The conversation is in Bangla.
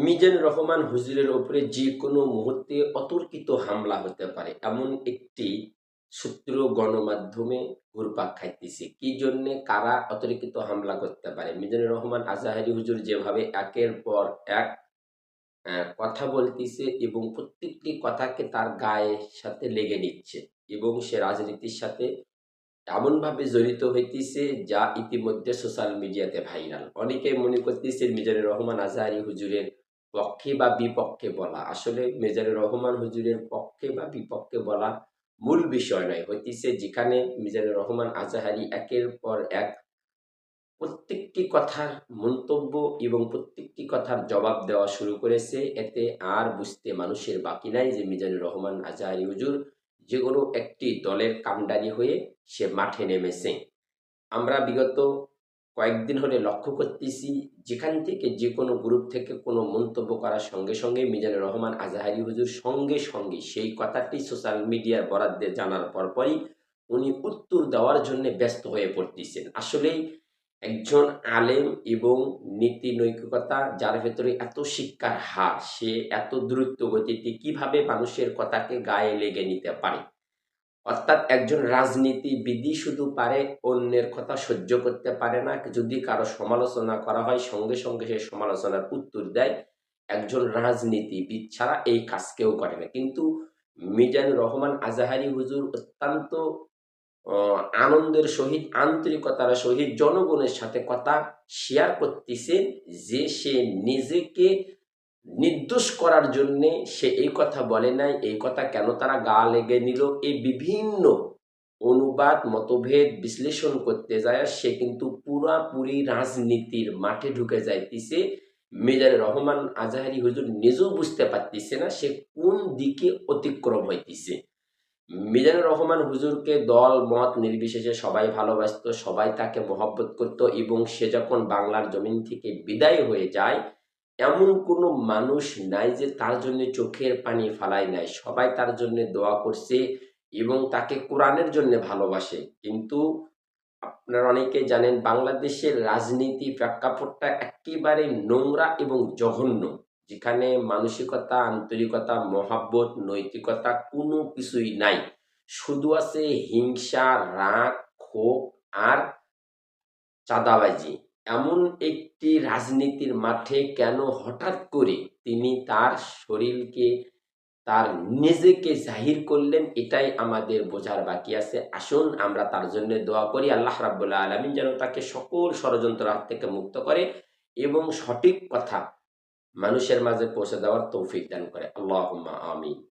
মিজানুর রহমান হুজুরের ওপরে যে কোনো মুহূর্তে অতর্কিত হামলা হতে পারে, এমন একটি সূত্র গণমাধ্যমে ঘুরপাক খাইতেছে। কি জন্য, কারা অতর্কিত হামলা করতে পারে? মিজানুর রহমান আজাহারি হুজুর যেভাবে একের পর এক কথা বলতেছে এবং প্রত্যেকটি কথাকে তার গায়ের সাথে লেগে নিচ্ছে এবং সে রাজনীতির সাথে এমনভাবে জড়িত হইতেছে যা ইতিমধ্যে সোশ্যাল মিডিয়াতে ভাইরাল। অনেকে মনে করতেছে মিজানুর রহমান আজহারি হুজুরের পক্ষে বা বিপক্ষে বলা। আসলে মিজানুর রহমান হুজুরের পক্ষে বা বিপক্ষে বলা মূল বিষয় নয়। হইতেছে যেখানে মিজানুর রহমান আজাহারি একের পর এক প্রত্যেকটি কথার মন্তব্য এবং প্রত্যেকটি কথার জবাব দেওয়া শুরু করেছে। এতে আর বুঝতে মানুষের বাকি নাই যে মিজানুর রহমান আজাহারি হুজুর যে কোনো একটি দলের কামডারি হয়ে সে মাঠে নেমেছে। আমরা বিগত কয়েকদিন হলে লক্ষ্য করতেছি যেখান থেকে যে কোনো গ্রুপ থেকে কোনো মন্তব্য করার সঙ্গে সঙ্গে মিজানুর রহমান, আজাহারি হুজুর সঙ্গে সঙ্গে সেই কথাটি সোশ্যাল মিডিয়ার বরাদ্দে জানার পরপরই উনি উত্তর দেওয়ার জন্য ব্যস্ত হয়ে পড়তেছেন। আসলেই একজন আলেম এবং নীতি নৈতিকতা যার ভেতরে এত শিক্ষার হার, সে এত দ্রুত গতিতে কীভাবে মানুষের কথাকে গায়ে লেগে নিতে পারে? অর্থাৎ একজন রাজনীতিবিদই শুধু পারে, অন্যের কথা সহ্য করতে পারে না। যদি কারও সমালোচনা করা হয়, সঙ্গে সঙ্গে সে সমালোচনার উত্তর দেয়। একজন রাজনীতিবিদ ছাড়া এই কাজ কেউ করে না। কিন্তু মিজানুর রহমান আজাহারি হুজুর অত্যন্ত আনন্দের সহিত, আন্তরিকতার সহিত জনগণের সাথে কথা শেয়ার করতেছে যে সে নিজেকে নির্দোষ করার জন্যে সে এই কথা বলে নাই, এই কথা কেন তারা গা লেগে নিল? এই বিভিন্ন অনুবাদ, মতভেদ, বিশ্লেষণ করতে যায়, সে কিন্তু পুরাপুরি রাজনীতির মাঠে ঢুকে যাইতেছে। মেজার রহমান আজাহারি হুজুর নিজেও বুঝতে পারতেছে না সে কোন দিকে অতিক্রম হইতেছে। মিজানুর রহমান হুজুরকে দল, মত নির্বিশেষে সবাই ভালোবাসতো, সবাই তাকে মহব্বত করত এবং সে যখন বাংলার জমিন থেকে বিদায় হয়ে যায় এমন কোনো মানুষ নাই যে তার জন্য চোখের পানি ফালায় নাই। সবাই তার জন্য দোয়া করছে এবং তাকে কোরআনের জন্য ভালোবাসে। কিন্তু আপনারা অনেকে জানেন, বাংলাদেশের রাজনীতি প্রেক্ষাপটটা একেবারে নোংরা এবং জঘন্য। যেখানে মানসিকতা, আন্তরিকতা, মহাব্বত, নৈতিকতা কোনো কিছুই নাই। শুধু আছে হিংসা, রাগ, ক্ষোভ আর চাঁদাবাজি। এমন একটি রাজনীতির মাঠে কেন হঠাৎ করে তিনি তার শরীরকে, তার নিজেকে জাহির করলেন, এটাই আমাদের বোঝার বাকি আছে। আসুন, আমরা তার জন্য দোয়া করি, আল্লাহ রাব্বুল্লাহ আলমিন যেন তাকে সকল ষড়যন্ত্র হাত থেকে মুক্ত করে এবং সঠিক কথা মানুষের মাঝে পৌঁছে দেওয়ার তৌফিক দান করে। আল্লাহ আমিন।